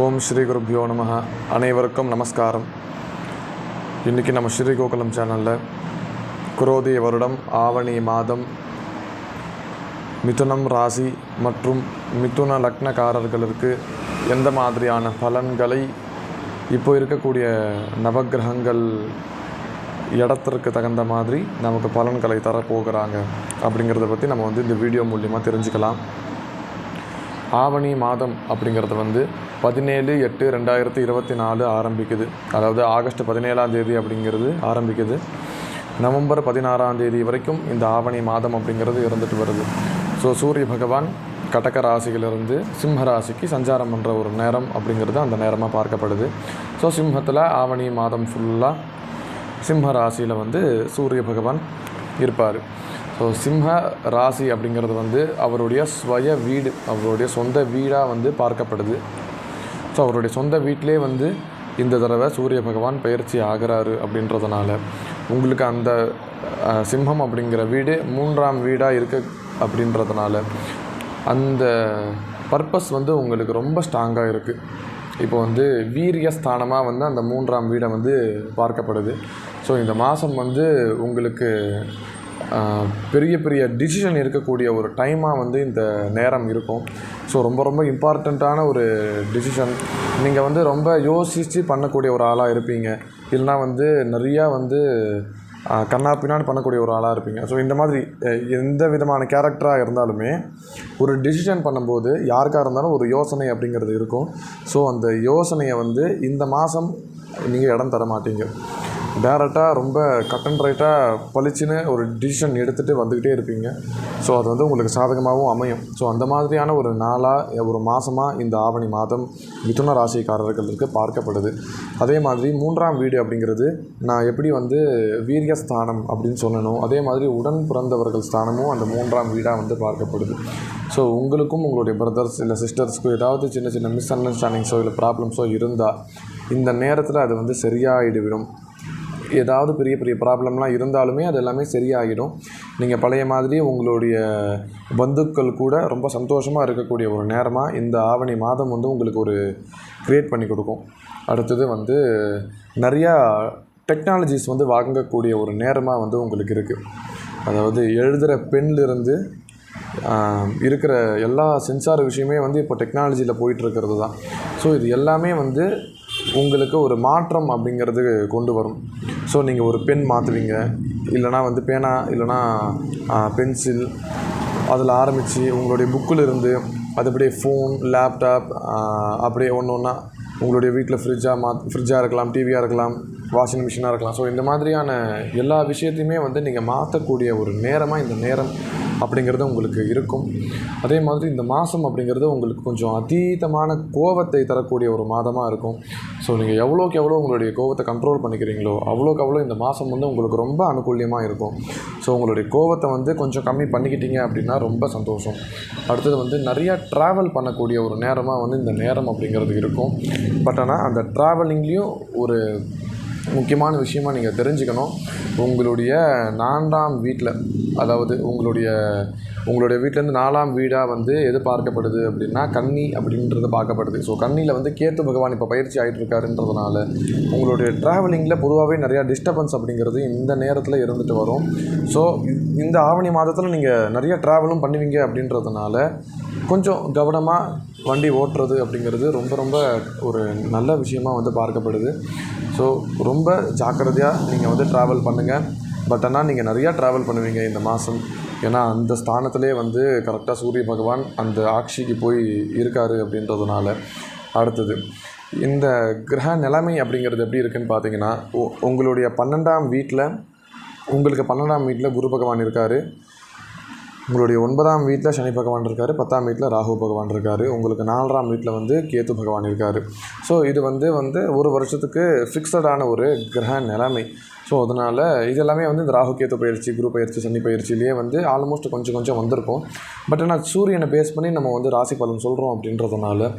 ஓம் ஸ்ரீ குருப்யோ நம. அனைவருக்கும் நமஸ்காரம். இன்றைக்கி நம்ம ஸ்ரீ கோகுலம் சேனலில் குரோதிய வருடம் ஆவணி மாதம் மிதுனம் ராசி மற்றும் மிதுன லக்னக்காரர்களுக்கு எந்த மாதிரியான பலன்களை இப்போ இருக்கக்கூடிய நவக்கிரகங்கள் இடத்திற்கு தகுந்த மாதிரி நமக்கு பலன்களை தரப்போகிறாங்க அப்படிங்கிறத பற்றி நம்ம வந்து இந்த வீடியோ மூலிமா தெரிஞ்சுக்கலாம். ஆவணி மாதம் அப்படிங்கிறது வந்து பதினேழு எட்டு ரெண்டாயிரத்தி இருபத்தி நாலு ஆரம்பிக்குது. அதாவது ஆகஸ்ட் பதினேழாம் தேதி அப்படிங்கிறது ஆரம்பிக்குது. நவம்பர் பதினாறாம் தேதி வரைக்கும் இந்த ஆவணி மாதம் அப்படிங்கிறது இருந்துட்டு வருது. ஸோ சூரிய பகவான் கடக ராசியிலிருந்து சிம்ம ராசிக்கு சஞ்சாரம் பண்ணுற ஒரு நேரம் அப்படிங்கிறது அந்த நேரமாக பார்க்கப்படுது. ஸோ சிம்மத்தில் ஆவணி மாதம் ஃபுல்லாக சிம்ம ராசியில் வந்து சூரிய பகவான் இருப்பார். ஸோ சிம்ம ராசி அப்படிங்கிறது வந்து அவருடைய ஸ்வய வீடு அவருடைய சொந்த வீடாக வந்து பார்க்கப்படுது. ஸோ அவருடைய சொந்த வீட்டிலே வந்து இந்த தடவை சூரிய பகவான் பயிற்சி ஆகிறாரு அப்படின்றதுனால உங்களுக்கு அந்த சிம்ஹம் சிம்மம் அப்படிங்கிற வீடு மூன்றாம் வீடாக இருக்கு அப்படின்றதுனால அந்த பர்பஸ் வந்து உங்களுக்கு ரொம்ப ஸ்ட்ராங்காக இருக்குது இப்போ வந்து வீரிய ஸ்தானமாக வந்து அந்த மூன்றாம் வீடை வந்து பார்க்கப்படுது. ஸோ இந்த மாதம் வந்து உங்களுக்கு பெரிய பெரிய டிசிஷன் இருக்கக்கூடிய ஒரு டைமாக வந்து இந்த நேரம் இருக்கும். ஸோ ரொம்ப ரொம்ப இம்பார்ட்டண்ட்டான ஒரு டிசிஷன் நீங்கள் வந்து ரொம்ப யோசித்து பண்ணக்கூடிய ஒரு ஆளாக இருப்பீங்க. இல்லைனா வந்து நிறையா வந்து ஆஹ், கண்ணா பின்னான்னு பண்ணக்கூடிய ஒரு ஆளாக இருப்பீங்க. ஸோ இந்த மாதிரி எந்த விதமான கேரக்டராக இருந்தாலுமே ஒரு டிசிஷன் பண்ணும்போது யாருக்காக இருந்தாலும் ஒரு யோசனை அப்படிங்கிறது இருக்கும். ஸோ அந்த யோசனையை வந்து இந்த மாதம் நீங்கள் இடம் தர மாட்டீங்க. டேரெக்டாக ரொம்ப கட் அண்ட் ரைட்டாக பளிச்சுன்னு ஒரு டிசிஷன் எடுத்துகிட்டு வந்துக்கிட்டே இருப்பீங்க. ஸோ அது வந்து உங்களுக்கு சாதகமாகவும் அமையும். ஸோ அந்த மாதிரியான ஒரு நாளாக ஒரு மாதமாக இந்த ஆவணி மாதம் மிதுன ராசிக்காரர்களுக்கு பார்க்கப்படுது. அதே மாதிரி மூன்றாம் வீடு அப்படிங்கிறது நான் எப்படி வந்து வீரிய ஸ்தானம் அப்படின்னு சொன்னனோ அதே மாதிரி உடன் பிறந்தவர்கள் ஸ்தானமும் அந்த மூன்றாம் வீடாக வந்து பார்க்கப்படுது. ஸோ உங்களுக்கும் உங்களுடைய பிரதர்ஸ் இல்லை சிஸ்டர்ஸ்க்கும் ஏதாவது சின்ன சின்ன மிஸ் அண்டர்ஸ்டாண்டிங்ஸோ இல்லை ப்ராப்ளம்ஸோ இருந்தால் இந்த நேரத்தில் அது வந்து சரியாகிடுவிடும் ஏதாவது பெரிய பெரிய ப்ராப்ளம்லாம் இருந்தாலுமே அது எல்லாமே சரியாகிடும். நீங்கள் பழைய மாதிரி உங்களுடைய பந்துக்கள் கூட ரொம்ப சந்தோஷமாக இருக்கக்கூடிய ஒரு நேரமாக இந்த ஆவணி மாதம் வந்து உங்களுக்கு ஒரு க்ரியேட் பண்ணி கொடுக்கும். அடுத்தது வந்து நிறையா டெக்னாலஜிஸ் வந்து வாங்கக்கூடிய ஒரு நேரமாக வந்து உங்களுக்கு இருக்குது அதாவது எழுதுகிற பென்லேருந்து இருக்கிற எல்லா சென்சார் விஷயமே வந்து இப்போ டெக்னாலஜியில் போயிட்டு இருக்கிறது தான். ஸோ இது எல்லாமே வந்து உங்களுக்கு ஒரு மாற்றம் அப்படிங்கிறது கொண்டு வரும். ஸோ நீங்கள் ஒரு பென் மாற்றுவீங்க இல்லைனா வந்து பேனா இல்லைனா பென்சில் அதில் ஆரம்பித்து உங்களுடைய புக்கில் இருந்து அது அப்படியே ஃபோன் லேப்டாப் அப்படியே ஒன்று ஒன்றா உங்களுடைய வீட்டில் ஃப்ரிட்ஜாக மா ஃப்ரிட்ஜாக இருக்கலாம் டிவியாக இருக்கலாம் வாஷிங் மிஷினாக இருக்கலாம். ஸோ இந்த மாதிரியான எல்லா விஷயத்தையுமே வந்து நீங்கள் மாற்றக்கூடிய ஒரு நேரமாக இந்த நேரம் அப்படிங்கிறது உங்களுக்கு இருக்கும். அதே மாதிரி இந்த மாதம் அப்படிங்கிறது உங்களுக்கு கொஞ்சம் அதீதமான கோவத்தை தரக்கூடிய ஒரு மாதமாக இருக்கும். ஸோ நீங்கள் எவ்வளோக்கு எவ்வளோ உங்களுடைய கோவத்தை கண்ட்ரோல் பண்ணிக்கிறீங்களோ அவ்வளோக்கு அவ்வளோ இந்த மாதம் வந்து உங்களுக்கு ரொம்ப அனுகூலியமாக இருக்கும். ஸோ உங்களுடைய கோவத்தை வந்து கொஞ்சம் கம்மி பண்ணிக்கிட்டீங்க அப்படின்னா ரொம்ப சந்தோஷம். அடுத்தது வந்து நிறையா ட்ராவல் பண்ணக்கூடிய ஒரு நேரமாக வந்து இந்த நேரம் அப்படிங்கிறது இருக்கும். பட் ஆனால் அந்த ட்ராவலிங்லேயும் ஒரு முக்கியமான விஷயமாக நீங்கள் தெரிஞ்சுக்கணும். உங்களுடைய நான்காம் வீட்டில் அதாவது உங்களுடைய உங்களுடைய வீட்டிலேருந்து நாலாம் வீடாக வந்து எது பார்க்கப்படுது அப்படின்னா கன்னி அப்படின்றது பார்க்கப்படுது. ஸோ கன்னியில் வந்து கேத்து பகவான் இப்போ பயிற்சி ஆகிட்டு இருக்காருன்றதுனால உங்களுடைய ட்ராவலிங்கில் பொதுவாகவே நிறையா டிஸ்டர்பன்ஸ் அப்படிங்கிறது இந்த நேரத்தில் இருந்துட்டு வரும். ஸோ இந்த ஆவணி மாதத்தில் நீங்கள் நிறைய ட்ராவலும் பண்ணுவீங்க அப்படின்றதுனால கொஞ்சம் கவனமாக வண்டி ஓட்டுறது அப்படிங்கிறது ரொம்ப ரொம்ப ஒரு நல்ல விஷயமாக வந்து பார்க்கப்படுது. ஸோ ரொம்ப ஜாக்கிரதையாக நீங்கள் வந்து ட்ராவல் பண்ணுங்கள் பட் ஆனால் நீங்கள் நிறையா ட்ராவல் பண்ணுவீங்க இந்த மாதம் ஏன்னா அந்த ஸ்தானத்திலே வந்து கரெக்டாக சூரிய பகவான் அந்த ஆட்சிக்கு போய் இருக்காரு அப்படின்றதுனால அடுத்தது. இந்த கிரக நிலைமை அப்படிங்கிறது எப்படி இருக்குன்னு பார்த்தீங்கன்னா உங்களுடைய பன்னெண்டாம் வீட்டில் உங்களுக்கு பன்னெண்டாம் வீட்டில் குரு பகவான் இருக்கார். உங்களுடைய ஒன்பதாம் வீட்டில் சனி பகவான் இருக்கார் பத்தாம் வீட்டில் ராகு பகவான் இருக்கார். உங்களுக்கு நாலாம் வீட்டில் வந்து கேத்து பகவான் இருக்கார். ஸோ இது வந்து வந்து ஒரு வருஷத்துக்கு ஃபிக்ஸடான ஒரு கிரக நிலைமை. ஸோ அதனால் இதெல்லாமே வந்து இந்த ராகு கேத்து பயிற்சி குரு பயிற்சி சனி பயிற்சியிலேயே வந்து ஆல்மோஸ்ட் கொஞ்சம் கொஞ்சம் வந்திருக்கும். பட் ஆனால் சூரியனை பேஸ் பண்ணி நம்ம வந்து ராசி பலன் சொல்கிறோம் அப்படின்றதுனால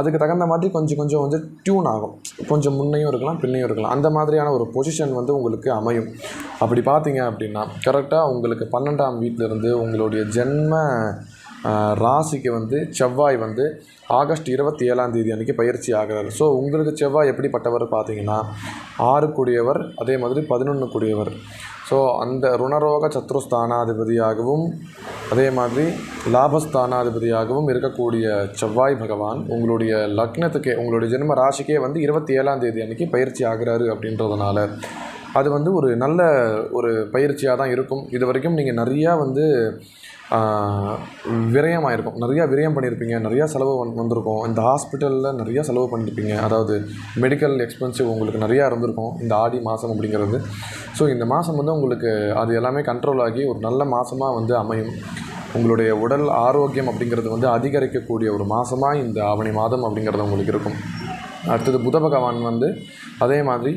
அதுக்கு தகுந்த மாதிரி கொஞ்சம் கொஞ்சம் வந்து டியூன் ஆகும். கொஞ்சம் முன்னையும் இருக்கலாம் பின்னையும் இருக்கலாம். அந்த மாதிரியான ஒரு பொசிஷன் வந்து உங்களுக்கு அமையும். அப்படி பார்த்தீங்க அப்படின்னா கரெக்டாக உங்களுக்கு பன்னெண்டாம் வீட்டிலேருந்து உங்களுடைய ஜென்ம ராசிக்கு வந்து செவ்வாய் வந்து ஆகஸ்ட் இருபத்தி ஏழாம் தேதி அன்றைக்கி பயிற்சி ஆகிறார். ஸோ உங்களுக்கு செவ்வாய் எப்படிப்பட்டவர் பார்த்தீங்கன்னா ஆறு கூடியவர் அதே மாதிரி பதினொன்று கூடியவர். ஸோ அந்த ருணரோக சத்ருஸ்தானாதிபதியாகவும் அதே மாதிரி லாபஸ்தானாதிபதியாகவும் இருக்கக்கூடிய செவ்வாய் பகவான் உங்களுடைய லக்னத்துக்கே உங்களுடைய ஜென்ம ராசிக்கே வந்து இருபத்தி ஏழாம் தேதி அன்றைக்கி பயிற்சி ஆகிறாரு அப்படின்றதுனால அது வந்து ஒரு நல்ல ஒரு பயிற்சியாக தான் இருக்கும். இது வரைக்கும் நீங்கள் நிறையா வந்து ஆஹ், விரயமாயிருக்கும். நிறையா விரயம் பண்ணியிருப்பீங்க நிறையா செலவு வந் வந்திருக்கும். இந்த ஹாஸ்பிட்டலில் நிறையா செலவு பண்ணியிருப்பீங்க. அதாவது மெடிக்கல் எக்ஸ்பென்சிவ் உங்களுக்கு நிறையா இருந்திருக்கும் இந்த ஆடி மாதம் அப்படிங்கிறது. ஸோ இந்த மாதம் வந்து உங்களுக்கு அது எல்லாமே கண்ட்ரோல் ஆகி ஒரு நல்ல மாதமாக வந்து அமையும். உங்களுடைய உடல் ஆரோக்கியம் அப்படிங்கிறது வந்து அதிகரிக்கக்கூடிய ஒரு மாதமாக இந்த ஆவணி மாதம் அப்படிங்கிறது உங்களுக்கு இருக்கும். அடுத்தது புத பகவான் வந்து அதே மாதிரி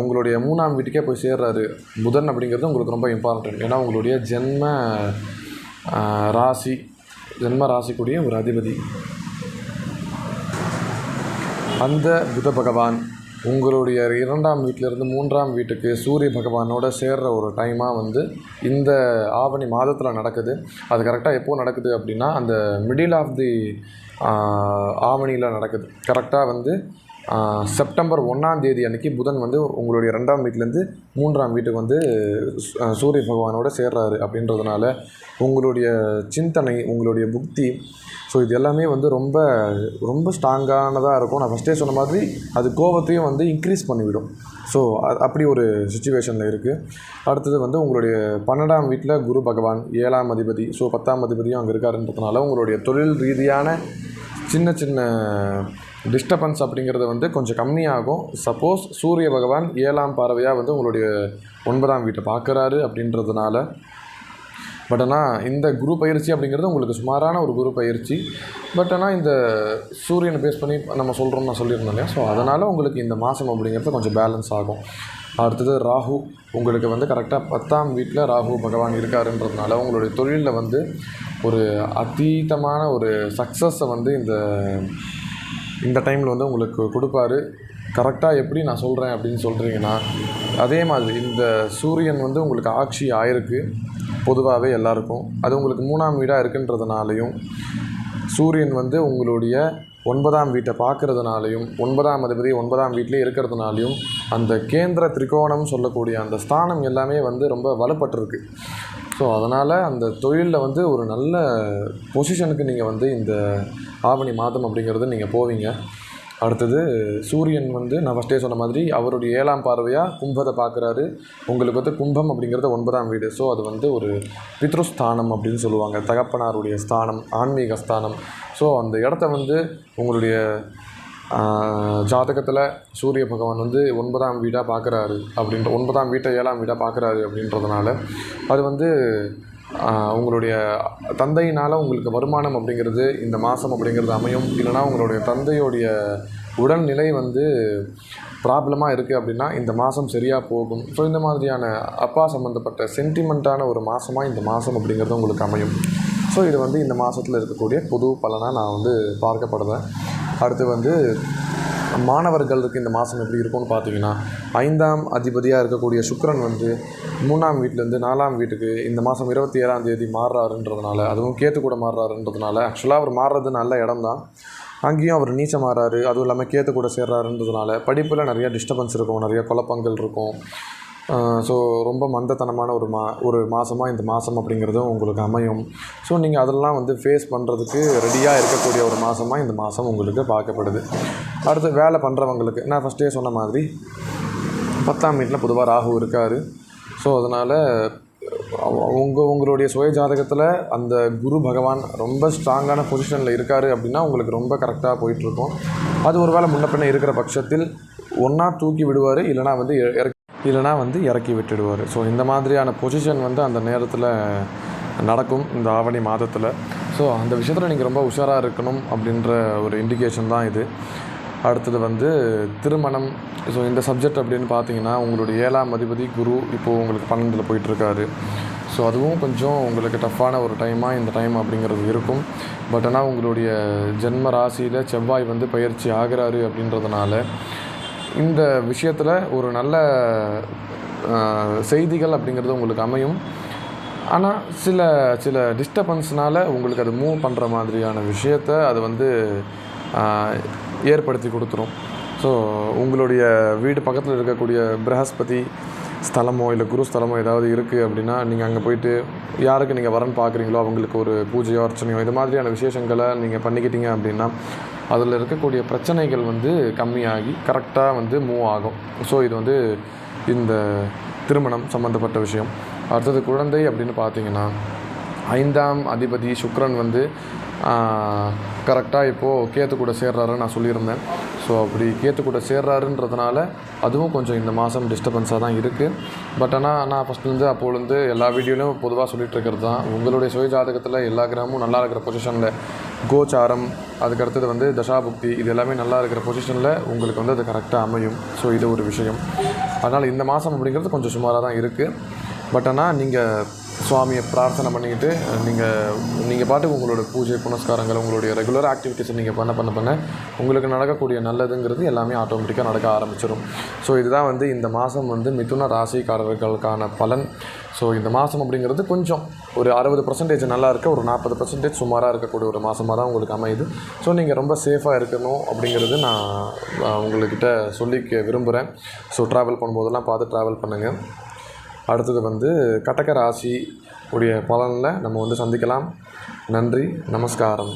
உங்களுடைய மூணாம் வீட்டுக்கே போய் சேர்றாரு. புதன் அப்படிங்கிறது உங்களுக்கு ரொம்ப இம்பார்ட்டன்ட் ஏன்னா உங்களுடைய ஜென்ம ராசி ஜென்ம ராசிக்குரிய ஒரு அதிபதி. அந்த புத பகவான் உங்களுடைய இரண்டாம் வீட்டிலிருந்து மூன்றாம் வீட்டுக்கு சூரிய பகவானோட சேர்ற ஒரு டைமாக வந்து இந்த ஆவணி மாதத்தில் நடக்குது. அது கரெக்டாக எப்போது நடக்குது அப்படின்னா அந்த மிடில் ஆஃப் தி ஆவணியில் நடக்குது. கரெக்டாக வந்து செப்டம்பர் ஒன்றாம் தேதி அன்னைக்கு புதன் வந்து உங்களுடைய ரெண்டாம் வீட்டிலேருந்து மூன்றாம் வீட்டுக்கு வந்து சூரிய பகவானோட சேர்றாரு அப்படின்றதுனால உங்களுடைய சிந்தனை உங்களுடைய புக்தி ஸோ இது எல்லாமே வந்து ரொம்ப ரொம்ப ஸ்ட்ராங்கானதாக இருக்கும். நான் ஃபஸ்ட்டே சொன்ன மாதிரி அது கோபத்தையும் வந்து இன்க்ரீஸ் பண்ணிவிடும். ஸோ அப்படி ஒரு சுச்சுவேஷனில் இருக்குது அடுத்தது வந்து உங்களுடைய பன்னெண்டாம் வீட்டில் குரு பகவான் ஏழாம் அதிபதி ஸோ பத்தாம் அதிபதியும் அங்கே இருக்காருன்றதுனால உங்களுடைய தொழில் ரீதியான சின்ன சின்ன டிஸ்டர்பன்ஸ் அப்படிங்கிறது வந்து கொஞ்சம் கம்மியாகும். சப்போஸ் சூரிய பகவான் ஏழாம் பார்வையாக வந்து உங்களுடைய ஒன்பதாம் வீட்டை பார்க்குறாரு அப்படின்றதுனால. பட் ஆனால் இந்த குரு பயிற்சி அப்படிங்கிறது உங்களுக்கு சுமாரான ஒரு குரு பயிற்சி. பட் ஆனால் இந்த சூரியனை பேஸ் பண்ணி நம்ம சொல்கிறோம் நான் சொல்லியிருந்தேன் இல்லையா? ஸோ அதனால் உங்களுக்கு இந்த மாதம் அப்படிங்கிறது கொஞ்சம் பேலன்ஸ் ஆகும். அடுத்தது ராகு. உங்களுக்கு வந்து கரெக்டாக பத்தாம் வீட்டில் ராகு பகவான் இருக்காருன்றதுனால உங்களுடைய தொழிலில் வந்து ஒரு அதீதமான ஒரு சக்ஸஸை வந்து இந்த இந்த டைமில் வந்து உங்களுக்கு கொடுப்பாரு. கரெக்டாக எப்படி நான் சொல்கிறேன் அப்படின்னு சொல்கிறீங்கன்னா அதே மாதிரி இந்த சூரியன் வந்து உங்களுக்கு ஆட்சி ஆயிருக்கு. பொதுவாகவே எல்லாருக்கும். அது உங்களுக்கு மூணாம் வீடாக இருக்குன்றதுனாலையும் சூரியன் வந்து உங்களுடைய ஒன்பதாம் வீட்டை பார்க்குறதுனாலையும் ஒன்பதாம் அதிபதி ஒன்பதாம் வீட்டிலே இருக்கிறதுனாலையும் அந்த கேந்திர திரிகோணம் சொல்லக்கூடிய அந்த ஸ்தானம் எல்லாமே வந்து ரொம்ப வலுப்பட்டிருக்கு. ஸோ அதனால் அந்த தொழிலில் வந்து ஒரு நல்ல பொசிஷனுக்கு நீங்கள் வந்து இந்த ஆவணி மாதம் அப்படிங்கிறது நீங்கள் போவீங்க. அடுத்தது சூரியன் வந்து நான் ஃபஸ்ட்டே சொன்ன மாதிரி அவருடைய ஏழாம் பார்வையாக கும்பத்தை பார்க்குறாரு உங்களுக்கு வந்து கும்பம் அப்படிங்கிறது ஒன்பதாம் வீடு. ஸோ அது வந்து ஒரு பித்ருஸ்தானம் அப்படின்னு சொல்லுவாங்க. தகப்பனாருடைய ஸ்தானம் ஆன்மீக ஸ்தானம். ஸோ அந்த இடத்த வந்து உங்களுடைய ஜாதகத்தில் சூரிய பகவான் வந்து ஒன்பதாம் வீடாக பார்க்குறாரு அப்படின்ற ஒன்பதாம் வீட்டை ஏழாம் வீடாக பார்க்குறாரு அப்படின்றதுனால அது வந்து உங்களுடைய தந்தையினால் உங்களுக்கு வருமானம் அப்படிங்கிறது இந்த மாதம் அப்படிங்கிறது அமையும். இல்லைனா உங்களுடைய தந்தையுடைய உடல்நிலை வந்து ப்ராப்ளமாக இருக்குது அப்படின்னா இந்த மாதம் சரியாக போகும். ஸோ இந்த மாதிரியான அப்பா சம்மந்தப்பட்ட சென்டிமெண்ட்டான ஒரு மாதமாக இந்த மாதம் அப்படிங்கிறது உங்களுக்கு அமையும். ஸோ இது வந்து இந்த மாதத்தில் இருக்கக்கூடிய பொது பலனாக நான் வந்து பார்க்கப்படுவேன் அடுத்து வந்து மாணவர்களுக்கு இந்த மாதம் எப்படி இருக்கும்னு பார்த்தீங்கன்னா ஐந்தாம் அதிபதியாக இருக்கக்கூடிய சுக்கரன் வந்து மூணாம் வீட்டிலேருந்து நாலாம் வீட்டுக்கு இந்த மாதம் இருபத்தி ஏழாம் தேதி மாறுறாருன்றதுனால அதுவும் கேத்து கூட மாறுறாருன்றதுனால ஆக்சுவலாக அவர் மாறுறது நல்ல இடம்தான். அங்கேயும் அவர் நீச்சம் மாறாரு அதுவும் இல்லாமல் கேத்து கூட சேர்றாருன்றதுனால படிப்பில் நிறைய டிஸ்டர்பன்ஸ் இருக்கும் நிறைய குழப்பங்கள் இருக்கும். ஸோ ரொம்ப மந்தத்தனமான ஒரு மா ஒரு மாதமாக இந்த மாதம் அப்படிங்கிறதும் உங்களுக்கு அமையும். ஸோ நீங்கள் அதெல்லாம் வந்து ஃபேஸ் பண்ணுறதுக்கு ரெடியாக இருக்கக்கூடிய ஒரு மாதமாக இந்த மாதம் உங்களுக்கு பார்க்கப்படுது. அடுத்து வேலை பண்ணுறவங்களுக்கு நான் ஃபஸ்ட்டே சொன்ன மாதிரி பத்தாம் வீட்டில் பொதுவாக ராகு இருக்கார். ஸோ அதனால் உங்கள் உங்களுடைய சுய ஜாதகத்தில் அந்த குரு பகவான் ரொம்ப ஸ்ட்ராங்கான பொசிஷனில் இருக்கார் அப்படின்னா உங்களுக்கு ரொம்ப கரெக்டாக போயிட்டுருக்கும் அது ஒரு வேளை முன்ன பின்ன இருக்கிற பட்சத்தில் ஒன்றா தூக்கி விடுவார் இல்லைனா வந்து இற- இல்லைனா வந்து இறக்கி விட்டுடுவார். ஸோ இந்த மாதிரியான பொசிஷன் வந்து அந்த நேரத்தில் நடக்கும் இந்த ஆவணி மாதத்தில். ஸோ அந்த விஷயத்தில் நீங்கள் ரொம்ப உஷாராக இருக்கணும் அப்படின்ற ஒரு இண்டிகேஷன் தான் இது. அடுத்தது வந்து திருமணம். ஸோ இந்த சப்ஜெக்ட் அப்படின்னு பார்த்தீங்கன்னா உங்களுடைய ஏழாம் அதிபதி குரு இப்போது உங்களுக்கு பன்னெண்டில் போயிட்டுருக்காரு. ஸோ அதுவும் கொஞ்சம் உங்களுக்கு டஃப்பான ஒரு டைமாக இந்த டைம் அப்படிங்கிறது இருக்கும். பட் ஆனால் உங்களுடைய ஜென்ம ராசியில் செவ்வாய் வந்து பயிற்சி ஆகிறாரு அப்படின்றதுனால இந்த விஷயத்தில் ஒரு நல்ல செய்திகள் அப்படிங்கிறது உங்களுக்கு அமையும். ஆனால் சில சில டிஸ்டர்பன்ஸ்னால் உங்களுக்கு அது மூவ் பண்ணுற மாதிரியான விஷயத்த அது வந்து ஏற்படுத்தி கொடுத்துரும். ஸோ உங்களுடைய வீடு பக்கத்தில் இருக்கக்கூடிய பிரகஸ்பதி ஸ்தலமோ இல்லை குரு ஸ்தலமோ ஏதாவது இருக்குது அப்படின்னா நீங்கள் அங்கே போயிட்டு யாருக்கு நீங்கள் வரன் பார்க்குறீங்களோ அவங்களுக்கு ஒரு பூஜையோ அர்ச்சனையோ இது மாதிரியான விசேஷங்களை நீங்கள் பண்ணிக்கிட்டீங்க அப்படின்னா அதில் இருக்கக்கூடிய பிரச்சனைகள் வந்து கம்மியாகி கரெக்டாக வந்து மூவ் ஆகும். ஸோ இது வந்து இந்த திருமணம் சம்மந்தப்பட்ட விஷயம். அடுத்தது குழந்தை அப்படின்னு பார்த்தீங்கன்னா ஐந்தாம் அதிபதி சுக்ரன் வந்து கரெக்டாக இப்போது கேத்து கூட சேர்றாருன்னு நான் சொல்லியிருந்தேன். ஸோ அப்படி கேத்து கூட சேர்றாருன்றதுனால அதுவும் கொஞ்சம் இந்த மாதம் டிஸ்டர்பன்ஸாக தான் இருக்குது பட் ஆனால் நான் ஃபஸ்ட்லேருந்து அப்போலேருந்து எல்லா வீடியோலையும் பொதுவாக சொல்லிகிட்டு இருக்கிறது தான். உங்களுடைய சுய ஜாதகத்தில் எல்லா கிரகமும் நல்லா இருக்கிற பொசிஷனில் கோச்சாரம் அதுக்கு அடுத்தது வந்து தசாபுக்தி இது எல்லாமே நல்லா இருக்கிற பொசிஷனில் உங்களுக்கு வந்து அது கரெக்டாக அமையும். ஸோ இது ஒரு விஷயம். அதனால் இந்த மாதம் அப்படிங்கிறது கொஞ்சம் சுமாராக தான் இருக்குது பட் ஆனால் நீங்கள் சுவாமியை பிரார்த்தனை பண்ணிக்கிட்டு நீங்கள் நீங்கள் பாட்டுக்கு உங்களோட பூஜை புனஸ்காரங்கள் உங்களுடைய ரெகுலர் ஆக்டிவிட்டீஸை நீங்கள் பண்ண பண்ண பண்ண உங்களுக்கு நடக்கக்கூடிய நல்லதுங்கிறது எல்லாமே ஆட்டோமேட்டிக்காக நடக்க ஆரம்பிச்சிடும் ஸோ இதுதான் வந்து இந்த மாதம் வந்து மிதுன ராசிக்காரர்களுக்கான பலன். ஸோ இந்த மாதம் அப்படிங்கிறது கொஞ்சம் ஒரு அறுபது பர்சன்டேஜ் நல்லா இருக்க ஒரு நாற்பது பர்சன்டேஜ் சுமாராக இருக்கக்கூடிய ஒரு மாதமாக தான் உங்களுக்கு அமையுது. ஸோ நீங்கள் ரொம்ப சேஃபாக இருக்கணும் அப்படிங்கிறது நான் உங்கள்கிட்ட சொல்லிக்க விரும்புகிறேன் ஸோ ட்ராவல் பண்ணும்போதெல்லாம் பார்த்து ட்ராவல் பண்ணுங்கள் அடுத்தது வந்து கடக ராசி உடைய பலனில் நம்ம வந்து சந்திக்கலாம். நன்றி நமஸ்காரம்.